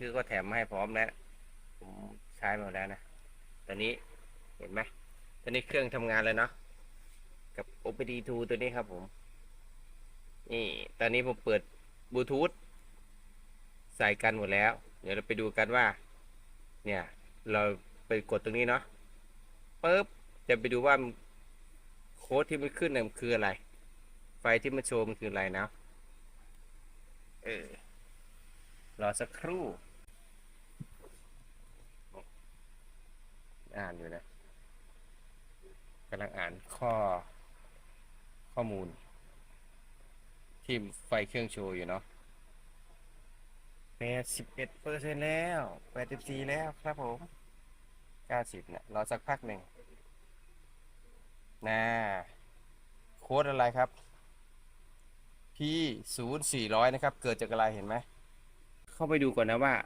คือก็แถมมาให้พร้อมแล้ว ผมใช้มาแล้วนะ ตอนนี้เห็นไหมตอนนี้เครื่องทำงานเลยเนาะ กับ OPD 2 ตัวนี้ครับผม นี่ ตอนนี้ผมเปิดบลูทูธใส่กันหมดแล้ว เดี๋ยวเราไปดูกันว่า เนี่ย เราไปกดตรงนี้เนาะปึ๊บ จะไปดูว่าโค้ดที่มันขึ้นเนี่ยมันคืออะไร ไฟที่มันโชว์มันคืออะไรนะ เออ รอสักครู่ อ่านอยู่นะกำลังอ่านข้อข้อมูล ที่ไฟเครื่องโชว์อยู่เนาะแปดสิบเอ็ดเปอร์เซ็นแล้วแปดสิบสี่แล้วครับผมเก้าสิบเนี่ยรอสักพักหนึ่งนะโค้ดอะไรครับ P ศูนย์สี่ร้อยนะครับ เกิดจากอะไรเห็นไหม เข้าไปดูก่อนนะว่า